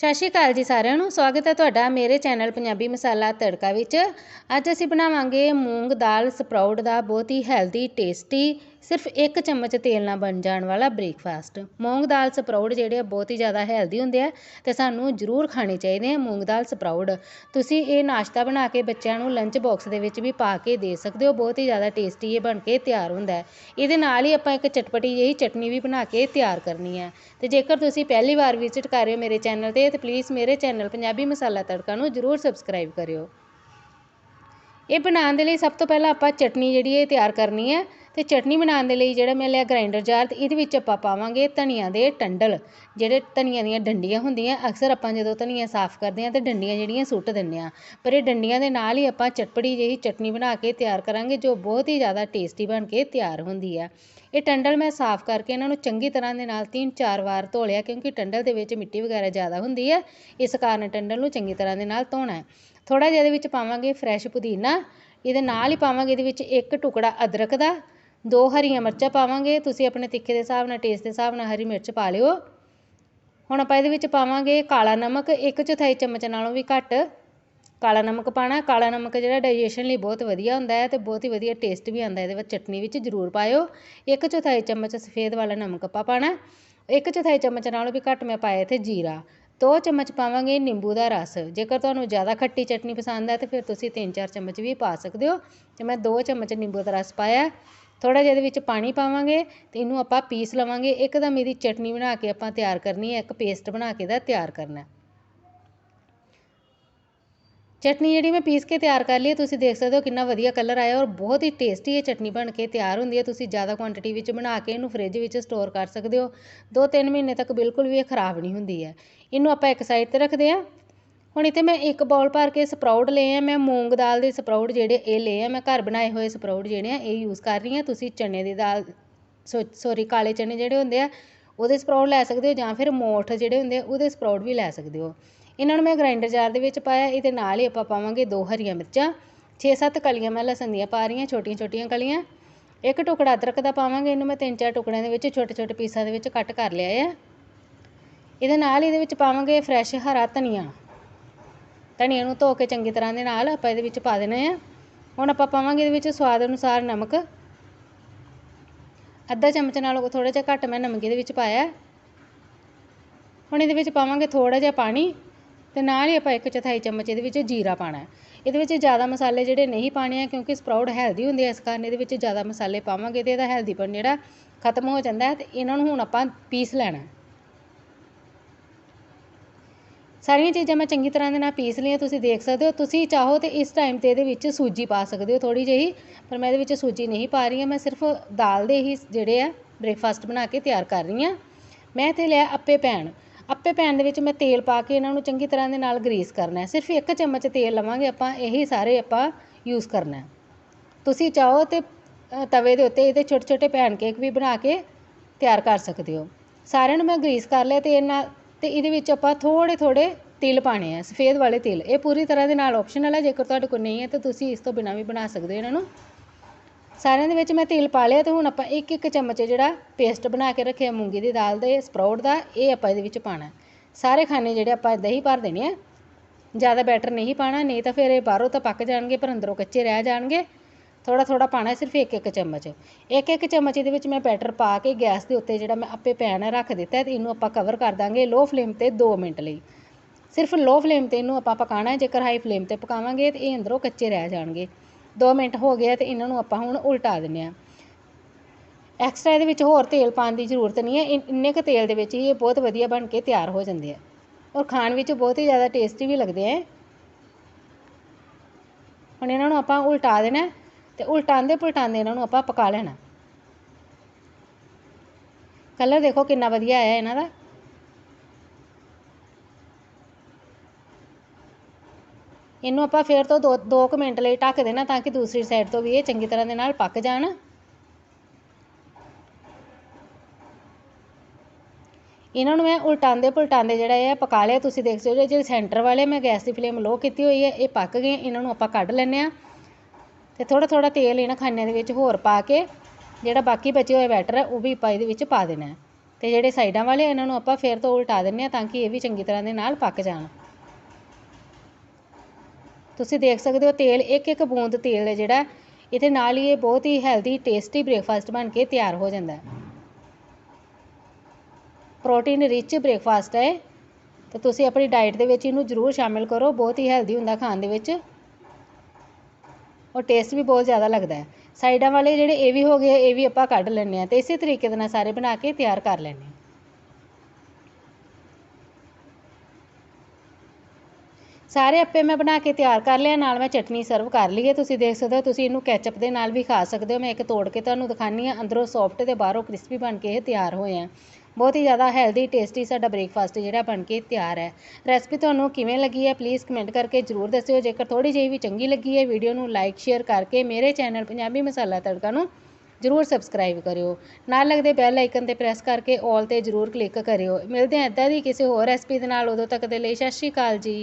ਸਤਿ ਸ਼੍ਰੀ ਅਕਾਲ ਜੀ ਸਾਰਿਆਂ ਨੂੰ। ਸਵਾਗਤ ਹੈ ਤੁਹਾਡਾ ਮੇਰੇ ਚੈਨਲ ਪੰਜਾਬੀ ਮਸਾਲਾ ਤੜਕਾ ਵਿੱਚ। ਅੱਜ ਅਸੀਂ ਬਣਾਵਾਂਗੇ ਮੂੰਗ ਦਾਲ ਸਪਰਾਊਟ ਦਾ ਬਹੁਤ ਹੀ ਹੈਲਦੀ ਟੇਸਟੀ ਸਿਰਫ ਇੱਕ ਚਮਚ ਤੇਲ ਨਾਲ ਬਣ ਜਾਣ ਵਾਲਾ ਬ੍ਰੇਕਫਾਸਟ ਮੂੰਗ ਦਾਲ ਸਪਰਾਊਟ ਜਿਹੜੇ ਆ ਬਹੁਤ ਹੀ ਜ਼ਿਆਦਾ ਹੈਲਦੀ ਹੁੰਦੇ ਆ ਤੇ ਸਾਨੂੰ ਜ਼ਰੂਰ ਖਾਣੇ ਚਾਹੀਦੇ ਆ ਮੂੰਗ ਦਾਲ ਸਪਰਾਊਟ ਤੁਸੀਂ ਇਹ ਨਾਸ਼ਤਾ ਬਣਾ ਕੇ ਬੱਚਿਆਂ ਨੂੰ ਲੰਚ ਬਾਕਸ ਦੇ ਵਿੱਚ ਵੀ ਪਾ ਕੇ ਦੇ ਸਕਦੇ ਹੋ, ਬਹੁਤ ਹੀ ਜ਼ਿਆਦਾ ਟੇਸਟੀ ਇਹ ਬਣ ਕੇ ਤਿਆਰ ਹੁੰਦਾ ਹੈ। ਇਹਦੇ ਨਾਲ ਹੀ ਆਪਾਂ ਇੱਕ ਚਟਪਟੀ ਜਿਹੀ ਚਟਨੀ ਵੀ ਬਣਾ ਕੇ ਤਿਆਰ ਕਰਨੀ ਹੈ। ਤੇ ਜੇਕਰ ਤੁਸੀਂ ਪਹਿਲੀ ਵਾਰ ਵਿਜ਼ਿਟ ਕਰ ਰਹੇ ਹੋ ਮੇਰੇ ਚੈਨਲ ਤੇ ਤੇ ਪਲੀਜ਼ ਮੇਰੇ ਚੈਨਲ ਪੰਜਾਬੀ ਮਸਾਲਾ ਤੜਕਾ ਨੂੰ ਜਰੂਰ ਸਬਸਕ੍ਰਾਈਬ ਕਰਿਓ। ਇਹ ਬਣਾਉਣ ਦੇ ਲਈ ਸਭ ਤੋਂ ਪਹਿਲਾਂ ਆਪਾਂ ਚਟਨੀ ਜਿਹੜੀ ਇਹ ਤਿਆਰ ਕਰਨੀ ਹੈ ਅਤੇ ਚਟਨੀ ਬਣਾਉਣ ਦੇ ਲਈ ਜਿਹੜਾ ਮੈਂ ਲਿਆ ਗ੍ਰਾਈਂਡਰ ਜਾਰ ਅਤੇ ਇਹਦੇ ਵਿੱਚ ਆਪਾਂ ਪਾਵਾਂਗੇ ਧਨੀਆ ਦੇ ਟੰਡਲ। ਜਿਹੜੇ ਧਨੀਆ ਦੀਆਂ ਡੰਡੀਆਂ ਹੁੰਦੀਆਂ, ਅਕਸਰ ਆਪਾਂ ਜਦੋਂ ਧਨੀਆ ਸਾਫ਼ ਕਰਦੇ ਹਾਂ ਤਾਂ ਡੰਡੀਆਂ ਜਿਹੜੀਆਂ ਸੁੱਟ ਦਿੰਦੇ ਹਾਂ। ਪਰ ਇਹ ਡੰਡੀਆਂ ਦੇ ਨਾਲ ਹੀ ਆਪਾਂ ਚਟਪੜੀ ਜਿਹੀ ਚਟਨੀ ਬਣਾ ਕੇ ਤਿਆਰ ਕਰਾਂਗੇ, ਜੋ ਬਹੁਤ ਹੀ ਜ਼ਿਆਦਾ ਟੇਸਟੀ ਬਣ ਕੇ ਤਿਆਰ ਹੁੰਦੀ ਹੈ। ਇਹ ਟੰਡਲ ਮੈਂ ਸਾਫ਼ ਕਰਕੇ ਇਹਨਾਂ ਨੂੰ ਚੰਗੀ ਤਰ੍ਹਾਂ ਦੇ ਨਾਲ ਤਿੰਨ ਚਾਰ ਵਾਰ ਧੋ ਲਿਆ ਕਿਉਂਕਿ ਟੰਡਲ ਦੇ ਵਿੱਚ ਮਿੱਟੀ ਵਗੈਰਾ ਜ਼ਿਆਦਾ ਹੁੰਦੀ ਹੈ, ਇਸ ਕਾਰਨ ਟੰਡਲ ਨੂੰ ਚੰਗੀ ਤਰ੍ਹਾਂ ਦੇ ਨਾਲ ਧੋਣਾ ਹੈ। ਥੋੜ੍ਹਾ ਜਿਹਾ ਇਹਦੇ ਵਿੱਚ ਪਾਵਾਂਗੇ ਫਰੈਸ਼ ਪੁਦੀਨਾ, ਇਹਦੇ ਨਾਲ ਹੀ ਪਾਵਾਂਗੇ ਇਹਦੇ ਵਿੱਚ ਇੱਕ ਟੁਕੜਾ ਅਦਰਕ ਦਾ, ਦੋ ਹਰੀਆਂ ਮਿਰਚਾਂ ਪਾਵਾਂਗੇ, ਤੁਸੀਂ ਆਪਣੇ ਤਿੱਖੇ ਦੇ ਹਿਸਾਬ ਨਾਲ ਟੇਸਟ ਦੇ ਹਿਸਾਬ ਨਾਲ ਹਰੀ ਮਿਰਚ ਪਾ ਲਿਓ। ਹੁਣ ਆਪਾਂ ਇਹਦੇ ਵਿੱਚ ਪਾਵਾਂਗੇ ਕਾਲਾ ਨਮਕ, ਇੱਕ ਚੌਥਾਈ ਚਮਚ ਨਾਲੋਂ ਵੀ ਘੱਟ। ਕਾਲਾ ਨਮਕ ਪਾਣਾ, ਕਾਲਾ ਨਮਕ ਜਿਹੜਾ ਡਾਈਜੈਸ਼ਨ ਲਈ ਬਹੁਤ ਵਧੀਆ ਹੁੰਦਾ ਹੈ ਤੇ ਬਹੁਤ ਹੀ ਵਧੀਆ ਟੇਸਟ ਵੀ ਆਉਂਦਾ ਇਹਦੇ ਵਿੱਚ ਚਟਨੀ ਵਿੱਚ ਜ਼ਰੂਰ ਪਾਇਓ। ਇੱਕ ਚੌਥਾਈ ਚਮਚ ਸਫੇਦ ਵਾਲਾ ਨਮਕ ਆਪਾਂ ਪਾਣਾ, ਇੱਕ ਚੌਥਾਈ ਚਮਚ ਨਾਲੋਂ ਵੀ ਘੱਟ ਮੈਂ ਪਾਇਆ ਇੱਥੇ ਜੀਰਾ। ਦੋ ਚਮਚ ਪਾਵਾਂਗੇ ਨਿੰਬੂ ਦਾ ਰਸ। ਜੇਕਰ ਤੁਹਾਨੂੰ ਜ਼ਿਆਦਾ ਖੱਟੀ ਚਟਨੀ ਪਸੰਦ ਹੈ, ਤਾਂ ਫਿਰ ਤੁਸੀਂ ਤਿੰਨ ਚਾਰ ਚਮਚ ਵੀ ਪਾ ਸਕਦੇ ਹੋ। ਅਤੇ ਮੈਂ ਦੋ ਚਮਚ ਨਿੰਬੂ ਦਾ ਰਸ ਪਾਇਆ। ਥੋੜ੍ਹਾ ਜਿਹਾ ਇਹਦੇ ਵਿੱਚ ਪਾਣੀ ਪਾਵਾਂਗੇ ਅਤੇ ਇਹਨੂੰ ਆਪਾਂ ਪੀਸ ਲਵਾਂਗੇ। ਇੱਕਦਮ ਇਹਦੀ ਚਟਨੀ ਬਣਾ ਕੇ ਆਪਾਂ ਤਿਆਰ ਕਰਨੀ ਹੈ। ਇੱਕ ਪੇਸਟ ਬਣਾ ਕੇ ਇਹਦਾ ਤਿਆਰ ਕਰਨਾ ਚਟਨੀ ਜਿਹੜੀ ਮੈਂ ਪੀਸ ਕੇ ਤਿਆਰ ਕਰ ਲਈ ਤੁਸੀਂ ਦੇਖ ਸਕਦੇ ਹੋ ਕਿੰਨਾ ਵਧੀਆ ਕਲਰ ਆਇਆ ਔਰ ਬਹੁਤ ਹੀ ਟੇਸਟੀ ਇਹ ਚਟਨੀ ਬਣ ਕੇ ਤਿਆਰ ਹੁੰਦੀ ਹੈ ਤੁਸੀਂ ਜ਼ਿਆਦਾ ਕੁਆਂਟੀਟੀ ਵਿੱਚ ਬਣਾ ਕੇ ਇਹਨੂੰ ਫ੍ਰਿਜ ਵਿੱਚ ਸਟੋਰ ਕਰ ਸਕਦੇ ਹੋ 2-3 ਮਹੀਨੇ ਤੱਕ ਬਿਲਕੁਲ ਵੀ ਇਹ ਖਰਾਬ ਨਹੀਂ ਹੁੰਦੀ ਹੈ ਇਹਨੂੰ ਆਪਾਂ ਇੱਕ ਸਾਈਡ ਤੇ ਰੱਖਦੇ ਹਾਂ ਹੁਣ ਇੱਥੇ ਮੈਂ ਇੱਕ ਬਾਉਲ ਭਰ ਕੇ ਸਪਰਾਊਟ ਲਏ ਆ ਮੈਂ ਮੂੰਗ ਦਾਲ ਦੇ ਸਪਰਾਊਟ ਜਿਹੜੇ ਇਹ ਲਏ ਆ ਮੈਂ ਘਰ ਬਣਾਏ ਹੋਏ ਸਪਰਾਊਟ ਜਿਹੜੇ ਆ ਇਹ ਯੂਜ਼ ਕਰ ਰਹੀ ਹਾਂ ਤੁਸੀਂ ਚਨੇ ਦੀ ਦਾਲ ਸੋਰੀ ਕਾਲੇ ਚਨੇ ਜਿਹੜੇ ਹੁੰਦੇ ਆ ਉਹਦੇ ਸਪਰਾਊਟ ਲੈ ਸਕਦੇ ਹੋ ਜਾਂ ਫਿਰ ਮੋਠ ਜਿਹੜੇ ਹੁੰਦੇ ਆ ਉਹਦੇ ਸਪਰਾਊਟ ਵੀ ਲੈ ਸਕਦੇ ਹੋ ਇਹਨਾਂ ਨੂੰ ਮੈਂ ਗ੍ਰਾਈਂਡਰ ਜਾਰ ਦੇ ਵਿੱਚ ਪਾਇਆ, ਇਹਦੇ ਨਾਲ ਹੀ ਆਪਾਂ ਪਾਵਾਂਗੇ ਦੋ ਹਰੀਆਂ ਮਿਰਚਾਂ 6-7 ਕਲੀਆਂ ਮੈਂ ਲਸਣ ਦੀਆਂ ਪਾ ਰਹੀਆਂ ਛੋਟੀਆਂ ਛੋਟੀਆਂ ਕਲੀਆਂ। ਇੱਕ ਟੁਕੜਾ ਅਦਰਕ ਦਾ ਪਾਵਾਂਗੇ, ਇਹਨੂੰ ਮੈਂ ਤਿੰਨ ਚਾਰ ਟੁਕੜਿਆਂ ਦੇ ਵਿੱਚ ਛੋਟੇ ਛੋਟੇ ਪੀਸਾਂ ਦੇ ਵਿੱਚ ਕੱਟ ਕਰ ਲਿਆ ਹੈ ਇਹਦੇ ਨਾਲ ਇਹਦੇ ਵਿੱਚ ਪਾਵਾਂਗੇ ਫਰੈਸ਼ ਹਰਾ ਧਨੀਆ। ਧਨੀਆ ਨੂੰ ਧੋ ਕੇ ਚੰਗੀ ਤਰ੍ਹਾਂ ਦੇ ਨਾਲ ਆਪਾਂ ਇਹਦੇ ਵਿੱਚ ਪਾ ਦੇਣਾ ਆ। ਹੁਣ ਆਪਾਂ ਪਾਵਾਂਗੇ ਇਹਦੇ ਵਿੱਚ ਸਵਾਦ ਅਨੁਸਾਰ ਨਮਕ। ਅੱਧਾ ਚਮਚ ਨਾਲੋਂ ਥੋੜਾ ਜਿਹਾ ਘੱਟ ਮੈਂ ਨਮਕ ਇਹਦੇ ਵਿੱਚ ਪਾਇਆ। ਹੁਣ ਇਹਦੇ ਵਿੱਚ ਪਾਵਾਂਗੇ ਥੋੜਾ ਜਿਹਾ ਪਾਣੀ। ਅਤੇ ਨਾਲ ਹੀ ਆਪਾਂ ਇੱਕ ਚੌਥਾਈ ਚਮਚ ਇਹਦੇ ਵਿੱਚ ਜੀਰਾ ਪਾਣਾ ਇਹਦੇ ਵਿੱਚ ਜ਼ਿਆਦਾ ਮਸਾਲੇ ਜਿਹੜੇ ਨਹੀਂ ਪਾਣੇ ਆ, ਕਿਉਂਕਿ ਸਪਰਾਊਟ ਹੈਲਦੀ ਹੁੰਦੇ ਆ, ਇਸ ਕਾਰਨ ਇਹਦੇ ਵਿੱਚ ਜ਼ਿਆਦਾ ਮਸਾਲੇ ਪਾਵਾਂਗੇ ਤੇ ਇਹਦਾ ਹੈਲਦੀਪਨ ਜਿਹੜਾ ਖਤਮ ਹੋ ਜਾਂਦਾ ਹੈ ਤੇ ਇਹਨਾਂ ਨੂੰ ਹੁਣ ਆਪਾਂ ਪੀਸ ਲੈਣਾ ਸਾਰੀਆਂ ਚੀਜ਼ਾਂ ਮੈਂ ਚੰਗੀ ਤਰ੍ਹਾਂ ਦੇ ਨਾਲ ਪੀਸ ਲਈਆਂ, ਤੁਸੀਂ ਦੇਖ ਸਕਦੇ ਹੋ। ਤੁਸੀਂ ਚਾਹੋ ਤੇ ਇਸ ਟਾਈਮ ਤੇ ਇਹਦੇ ਵਿੱਚ ਸੂਜੀ ਪਾ ਸਕਦੇ ਹੋ ਥੋੜੀ ਜਿਹੀ, ਪਰ ਮੈਂ ਇਹਦੇ ਵਿੱਚ ਸੂਜੀ ਨਹੀਂ ਪਾ ਰਹੀ ਹਾਂ। ਮੈਂ ਸਿਰਫ ਦਾਲ ਦੇ ਹੀ ਜਿਹੜੇ ਆ ਬ੍ਰੇਕਫਾਸਟ ਬਣਾ ਕੇ ਤਿਆਰ ਕਰ ਰਹੀ ਹਾਂ। ਮੈਂ ਇੱਥੇ ਲਿਆ ਅੱਪੇ ਪੈਣ। ਆਪੇ ਪੈਨ ਦੇ ਵਿੱਚ ਮੈਂ ਤੇਲ ਪਾ ਕੇ ਇਹਨਾਂ ਨੂੰ ਚੰਗੀ ਤਰ੍ਹਾਂ ਦੇ ਨਾਲ ਗਰੀਸ ਕਰਨਾ ਹੈ। ਸਿਰਫ ਇੱਕ ਚਮਚ ਤੇਲ ਲਵਾਂਗੇ, ਆਪਾਂ ਇਹੀ ਸਾਰੇ ਆਪਾਂ ਯੂਜ਼ ਕਰਨਾ ਤੁਸੀਂ ਚਾਹੋ ਤੇ ਤਵੇ ਦੇ ਉੱਤੇ ਇਹਦੇ ਛੋਟੇ ਛੋਟੇ ਪੈਨ ਕੇਕ ਵੀ ਬਣਾ ਕੇ ਤਿਆਰ ਕਰ ਸਕਦੇ ਹੋ। ਸਾਰਿਆਂ ਨੂੰ ਮੈਂ ਗਰੀਸ ਕਰ ਲਿਆ ਤੇ ਇਹਨਾਂ, ਤੇ ਇਹਦੇ ਵਿੱਚ ਆਪਾਂ ਥੋੜੇ ਥੋੜੇ ਤਿਲ ਪਾਣੇ ਆ, ਸਫੇਦ ਵਾਲੇ ਤਿਲ। ਇਹ ਪੂਰੀ ਤਰ੍ਹਾਂ ਦੇ ਨਾਲ ਆਪਸ਼ਨਲ ਹੈ, ਜੇਕਰ ਤੁਹਾਡੇ ਕੋਲ ਨਹੀਂ ਹੈ ਤਾਂ ਤੁਸੀਂ ਇਸ ਤੋਂ ਬਿਨਾਂ ਵੀ ਬਣਾ ਸਕਦੇ ਹੋ ਇਹਨਾਂ ਨੂੰ। ਸਾਰਿਆਂ ਦੇ ਵਿੱਚ ਮੈਂ ਤੇਲ ਪਾ ਲਿਆ ਤੇ ਹੁਣ ਆਪਾਂ ਇੱਕ ਇੱਕ ਚਮਚ ਜਿਹੜਾ ਪੇਸਟ ਬਣਾ ਕੇ ਰੱਖਿਆ, ਮੂੰਗੀ ਦੀ ਦਾਲ ਦੇ ਸਪਰਾਊਟ ਦਾ, ਇਹ ਆਪਾਂ ਇਹਦੇ ਵਿੱਚ ਪਾਣਾ। ਸਾਰੇ ਖਾਣੇ ਜਿਹੜੇ ਆਪਾਂ ਇਦਾਂ ਹੀ ਭਰ ਦੇਣੇ ਆ। ਜ਼ਿਆਦਾ ਬੈਟਰ ਨਹੀਂ ਪਾਣਾ, ਨਹੀਂ ਤਾਂ ਫਿਰ ਇਹ ਬਾਹਰੋਂ ਤਾਂ ਪੱਕ ਜਾਣਗੇ, ਪਰ ਅੰਦਰੋਂ ਕੱਚੇ ਰਹਿ ਜਾਣਗੇ। ਥੋੜਾ ਥੋੜਾ ਪਾਣਾ ਸਿਰਫ ਇੱਕ ਇੱਕ ਚਮਚ। ਇੱਕ ਇੱਕ ਚਮਚ ਇਹਦੇ ਵਿੱਚ ਮੈਂ ਬੈਟਰ ਪਾ ਕੇ ਗੈਸ ਦੇ ਉੱਤੇ ਜਿਹੜਾ ਮੈਂ ਆਪੇ ਪੈਨ ਰੱਖ ਦਿੱਤਾ ਤੇ ਇਹਨੂੰ ਆਪਾਂ ਕਵਰ ਕਰ ਦਾਂਗੇ ਲੋ ਫਲੇਮ ਤੇ 2 ਮਿੰਟ ਲਈ। ਸਿਰਫ ਲੋ ਫਲੇਮ ਤੇ ਇਹਨੂੰ ਆਪਾਂ ਪਕਾਣਾ ਹੈ, ਜੇਕਰ ਹਾਈ ਫਲੇਮ ਤੇ ਪਕਾਵਾਂਗੇ ਤੇ ਇਹ ਅੰਦਰੋਂ ਕੱਚੇ ਰਹਿ ਜਾਣਗੇ। 2 ਮਿੰਟ ਹੋ ਗਏ ਤੇ ਇਹਨਾਂ ਨੂੰ ਆਪਾਂ ਹੁਣ ਉਲਟਾ ਦਿੰਨੇ ਆ ਐਕਸਟਰਾ ਇਹਦੇ ਵਿੱਚ ਹੋਰ ਤੇਲ ਪਾਉਣ ਦੀ ਜ਼ਰੂਰਤ ਨਹੀਂ ਹੈ। ਇੰਨੇ ਕੁ ਤੇਲ ਦੇ ਵਿੱਚ ਹੀ ਇਹ ਬਹੁਤ ਵਧੀਆ ਬਣ ਕੇ ਤਿਆਰ ਹੋ ਜਾਂਦੇ ਆ। ਔਰ ਖਾਣ ਵਿੱਚ ਬਹੁਤ ਹੀ ਜ਼ਿਆਦਾ ਟੇਸਟੀ ਵੀ ਲੱਗਦੇ ਆ। ਹੁਣ ਇਹਨਾਂ ਨੂੰ ਆਪਾਂ ਉਲਟਾ ਦੇਣਾ ਤੇ ਉਲਟਾਉਂਦੇ ਪੁਲਟਾਉਂਦੇ ਇਹਨਾਂ ਨੂੰ ਆਪਾਂ ਪਕਾ ਲੈਣਾ। ਕਲਰ ਦੇਖੋ ਕਿੰਨਾ ਵਧੀਆ ਆਇਆ ਇਹਨਾਂ ਦਾ। ਇਹਨੂੰ ਆਪਾਂ ਫੇਰ ਤੋਂ 2 2 ਮਿੰਟ ਲਈ ਢੱਕ ਦੇਣਾ ਤਾਂ ਕਿ ਦੂਸਰੀ ਸਾਈਡ ਤੋਂ ਵੀ ਇਹ ਚੰਗੀ ਤਰ੍ਹਾਂ ਦੇ ਨਾਲ ਪੱਕ ਜਾਣ। ਇਹਨਾਂ ਨੂੰ ਮੈਂ ਉਲਟਾਉਂਦੇ ਪੁਲਟਾਉਂਦੇ ਜਿਹੜਾ ਇਹ ਪਕਾ ਲਿਆ। ਤੁਸੀਂ ਦੇਖ ਸਕਦੇ ਹੋ ਜਿਹੜੇ ਸੈਂਟਰ ਵਾਲੇ ਮੈਂ ਗੈਸ ਦੀ ਫਲੇਮ ਲੋ ਕੀਤੀ ਹੋਈ ਹੈ, ਇਹ ਪੱਕ ਗਏ। ਇਹਨਾਂ ਨੂੰ ਆਪਾਂ ਕੱਢ ਲੈਂਦੇ ਆ ਤੇ ਥੋੜਾ ਥੋੜਾ ਤੇਲ ਇਹਨਾਂ ਖਾਨਿਆਂ ਦੇ ਵਿੱਚ ਹੋਰ ਪਾ ਕੇ ਜਿਹੜਾ ਬਾਕੀ ਬਚੇ ਹੋਏ ਬੈਟਰ ਹੈ ਉਹ ਵੀ ਆਪਾਂ ਇਹਦੇ ਵਿੱਚ ਪਾ ਦੇਣਾ ਹੈ। ਤੇ ਜਿਹੜੇ ਸਾਈਡਾਂ ਵਾਲੇ ਇਹਨਾਂ ਨੂੰ ਆਪਾਂ ਫਿਰ ਤੋਂ ਉਲਟਾ ਦਿੰਨੇ ਆ ਤਾਂ ਕਿ ਇਹ ਵੀ ਚੰਗੀ ਤਰ੍ਹਾਂ ਦੇ ਨਾਲ ਪੱਕ ਜਾਣ। ਤੁਸੀਂ ਦੇਖ ਸਕਦੇ ਹੋ ਤੇਲ, ਇੱਕ ਇੱਕ ਬੂੰਦ ਤੇਲ ਹੈ ਜਿਹੜਾ। ਇਹਦੇ ਨਾਲ ਹੀ ਇਹ ਬਹੁਤ ਹੀ ਹੈਲਦੀ ਟੇਸਟੀ ਬ੍ਰੇਕਫਾਸਟ ਬਣ ਕੇ ਤਿਆਰ ਹੋ ਜਾਂਦਾ ਹੈ। ਪ੍ਰੋਟੀਨ ਰਿਚ ਬ੍ਰੇਕਫਾਸਟ ਹੈ ਤੇ ਤੁਸੀਂ ਆਪਣੀ ਡਾਈਟ ਦੇ ਵਿੱਚ ਇਹਨੂੰ ਜ਼ਰੂਰ ਸ਼ਾਮਿਲ ਕਰੋ, ਬਹੁਤ ਹੀ ਹੈਲਦੀ ਹੁੰਦਾ ਖਾਣ ਦੇ ਵਿੱਚ। ਔਰ ਟੇਸਟ ਵੀ ਬਹੁਤ ਜ਼ਿਆਦਾ ਲੱਗਦਾ ਹੈ। ਸਾਈਡਾਂ ਵਾਲੇ ਜਿਹੜੇ ਇਹ ਵੀ ਹੋ ਗਏ, ਇਹ ਵੀ ਆਪਾਂ ਕੱਢ ਲੈਂਦੇ ਆ ਤੇ ਇਸੇ ਤਰੀਕੇ ਦੇ ਨਾਲ ਸਾਰੇ ਬਣਾ ਕੇ ਤਿਆਰ ਕਰ ਲੈਂਦੇ ਸਾਰੇ ਅੱਪੇ ਮੈਂ ਬਣਾ ਕੇ ਤਿਆਰ ਕਰ ਲਿਆ, ਨਾਲ ਮੈਂ ਚਟਨੀ ਸਰਵ ਕਰ ਲਈ ਹੈ ਤੁਸੀਂ ਦੇਖ ਸਕਦੇ ਹੋ, ਤੁਸੀਂ ਇਹਨੂੰ ਕੈਚਅਪ ਦੇ ਨਾਲ ਵੀ ਖਾ ਸਕਦੇ ਹੋ, ਮੈਂ ਇੱਕ ਤੋੜ ਕੇ ਤੁਹਾਨੂੰ ਦਿਖਾਨੀ ਆ ਅੰਦਰੋਂ ਸੌਫਟ ਤੇ ਬਾਹਰੋਂ ਕ੍ਰਿਸਪੀ ਬਣ ਕੇ ਇਹ ਤਿਆਰ ਹੋਏ ਆ। ਬਹੁਤ ਹੀ ਜ਼ਿਆਦਾ ਹੈਲਦੀ ਟੇਸਟੀ ਸਾਡਾ ਬ੍ਰੇਕਫਾਸਟ ਜਿਹੜਾ ਬਣ ਕੇ ਤਿਆਰ ਹੈ। ਰੈਸਪੀ ਤੁਹਾਨੂੰ ਕਿਵੇਂ ਲੱਗੀ ਹੈ ਪਲੀਜ਼ ਕਮੈਂਟ ਕਰਕੇ ਜ਼ਰੂਰ ਦੱਸਿਓ। ਜੇਕਰ ਥੋੜੀ ਜਿਹੀ ਵੀ ਚੰਗੀ ਲੱਗੀ ਹੈ ਵੀਡੀਓ ਨੂੰ ਲਾਈਕ ਸ਼ੇਅਰ ਕਰਕੇ ਮੇਰੇ ਚੈਨਲ ਪੰਜਾਬੀ ਮਸਾਲਾ ਤੜਕਾ ਨੂੰ ਜ਼ਰੂਰ ਸਬਸਕ੍ਰਾਈਬ ਕਰਿਓ। ਨਾਲ ਲੱਗਦੇ ਬੈਲ ਆਈਕਨ ਤੇ ਪ੍ਰੈਸ ਕਰਕੇ ਆਲ ਤੇ ਜ਼ਰੂਰ ਕਲਿੱਕ ਕਰਿਓ। ਮਿਲਦੇ ਹਾਂ ਇੱਦਾਂ ਦੀ ਕਿਸੇ ਹੋਰ ਰੈਸਪੀ ਦੇ ਨਾਲ, ਉਦੋਂ ਤੱਕ ਦੇ ਲਈ ਸਤਿ ਸ਼੍ਰੀ ਅਕਾਲ ਜੀ।